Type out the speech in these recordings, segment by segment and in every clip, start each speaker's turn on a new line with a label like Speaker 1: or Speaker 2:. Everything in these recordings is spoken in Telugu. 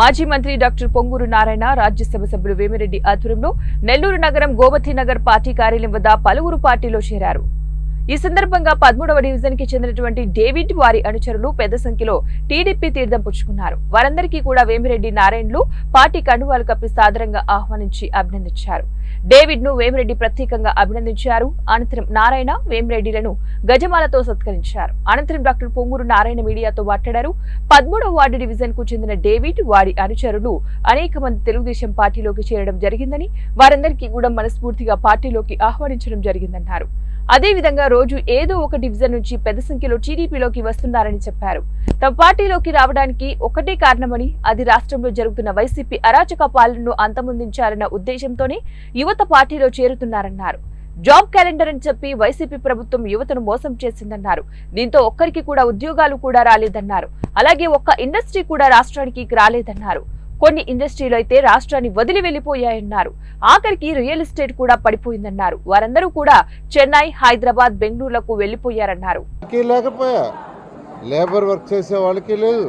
Speaker 1: మాజీ మంత్రి డాక్టర్ పొంగూరు నారాయణ రాజ్యసభ సభ్యులు వేమిరెడ్డి ఆధ్వర్యంలో నెల్లూరు నగరం గోమతి నగర్ పార్టీ కార్యాలయం వద్ద పలువురు పార్టీలో చేరారు. ఈ సందర్భంగా పదమూడవ డివిజన్కి చెందినటువంటి డేవిడ్ వారి అనుచరులు పెద్ద సంఖ్యలో టీడీపీ తీర్థం పుచ్చుకున్నారు. వారందరికీ కూడా వేమిరెడ్డి నారాయణలు పార్టీ కండువాలు కప్పి సాదరంగా ఆహ్వానించి అభినందించారు. డేవిడ్ను వేమిరెడ్డి ప్రత్యేకంగా అభినందించారు. అనంతరం నారాయణ వేమిరెడ్డిలను గజమాలతో సత్కరించారు. అనంతరం డాక్టర్ పొంగూరు నారాయణ మీడియాతో మాట్లాడారు. పదమూడవ వార్డు డివిజన్కు చెందిన డేవిడ్ వారి అనుచరులు అనేక మంది తెలుగుదేశం పార్టీలోకి చేరడం జరిగిందని వారందరికీ కూడా మనస్ఫూర్తిగా పార్టీలోకి ఆహ్వానించడం జరిగిందన్నారు. అదేవిధంగా రోజు ఏదో ఒక డివిజన్ నుంచి పెద్ద సంఖ్యలో టీడీపీలోకి వస్తున్నారని చెప్పారు. తమ పార్టీలోకి రావడానికి ఒకటే కారణమని అది రాష్ట్రంలో జరుగుతున్న వైసీపీ అరాచక పాలనను అంతమొందించాలన్న ఉద్దేశంతోనే యువత పార్టీలో చేరుతున్నారన్నారు. జాబ్ క్యాలెండర్ అని చెప్పి వైసీపీ ప్రభుత్వం యువతను మోసం చేసిందన్నారు. దీంతో ఒక్కరికి కూడా ఉద్యోగాలు కూడా రాలేదన్నారు. అలాగే ఒక్క ఇండస్ట్రీ కూడా రాష్ట్రానికి రాలేదన్నారు. కొన్ని ఇండస్ట్రీలు అయితే రాష్ట్రాన్ని వదిలి వెళ్ళిపోయాయన్నారు ఆఖరికి రియల్ ఎస్టేట్ కూడా పడిపోయిందన్నారు. వారందరూ కూడా చెన్నై హైదరాబాద్ బెంగళూరులకు
Speaker 2: వెళ్ళిపోయారన్నారు లేకపోయా? లేబర్ వర్క్ చేసే వాళ్ళకి లేదు.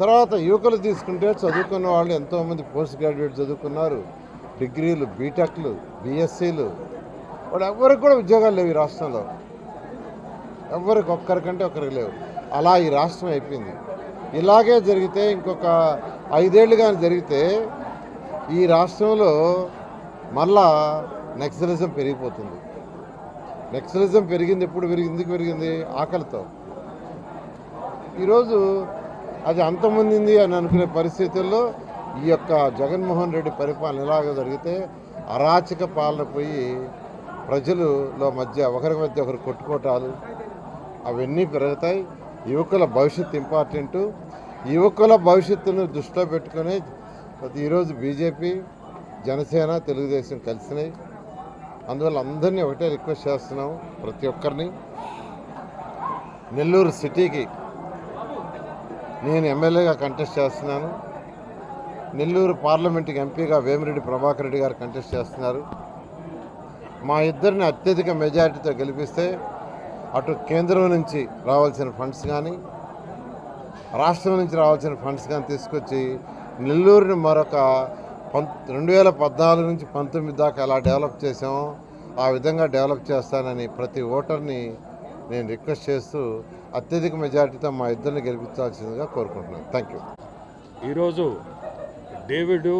Speaker 2: తర్వాత యువకులు తీసుకుంటే చదువుకున్న వాళ్ళు ఎంతోమంది పోస్ట్ గ్రాడ్యుయేట్ చదువుకున్నారు. డిగ్రీలు బీటెక్లు బీఎస్సీలు. వాడు ఎవరికి కూడా ఉద్యోగాలు లేవు ఈ రాష్ట్రంలో. ఎవరికి ఒక్కరికంటే ఒక్కరికి లేవు. అలా ఈ రాష్ట్రం అయిపోయింది. ఇలాగే జరిగితే ఇంకొక ఐదేళ్ళు కానీ జరిగితే ఈ రాష్ట్రంలో మళ్ళా నక్సలిజం పెరిగిపోతుంది. నక్సలిజం పెరిగింది ఎప్పుడు పెరిగింది ఎందుకు పెరిగింది? ఆకలితో. ఈరోజు అది అంతమందింది అని అనుకునే పరిస్థితుల్లో ఈ యొక్క జగన్మోహన్ రెడ్డి పరిపాలన ఇలాగ జరిగితే అరాచక పాలన పోయి ప్రజలలో మధ్య ఒకరి మధ్య ఒకరు కొట్టుకోటాలు అవన్నీ పెరుగుతాయి. యువకుల భవిష్యత్తు ఇంపార్టెంటు. యువకుల భవిష్యత్తును దృష్టిలో పెట్టుకొని ఈరోజు బీజేపీ జనసేన తెలుగుదేశం కలిసినాయి. అందువల్ల అందరినీ ఒకటే రిక్వెస్ట్ చేస్తున్నాం ప్రతి ఒక్కరిని. నెల్లూరు సిటీకి నేను ఎమ్మెల్యేగా కంటెస్ట్ చేస్తున్నాను. నెల్లూరు పార్లమెంట్కి ఎంపీగా వేమిరెడ్డి ప్రభాకర్ రెడ్డి గారు కంటెస్ట్ చేస్తున్నారు. మా ఇద్దరిని అత్యధిక మెజారిటీతో గెలిపిస్తే అటు కేంద్రం నుంచి రావాల్సిన ఫండ్స్ కానీ రాష్ట్రం నుంచి రావాల్సిన ఫండ్స్ కానీ తీసుకొచ్చి నెల్లూరుని మరొక పం రెండు వేల పద్నాలుగు నుంచి పంతొమ్మిది దాకా ఎలా డెవలప్ చేసామో ఆ విధంగా డెవలప్ చేస్తానని ప్రతి ఓటర్ని నేను రిక్వెస్ట్ చేస్తూ అత్యధిక మెజారిటీతో మా ఇద్దరిని గెలిపించాల్సిందిగా కోరుకుంటున్నాను. Thank you.
Speaker 3: ఈరోజు డేవిడ్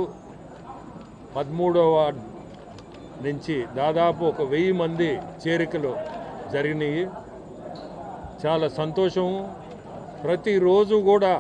Speaker 3: పదమూడవ నుంచి దాదాపు ఒక వెయ్యి మంది చేరికలు జరిగినాయి. చాలా సంతోషం. ప్రతిరోజు కూడా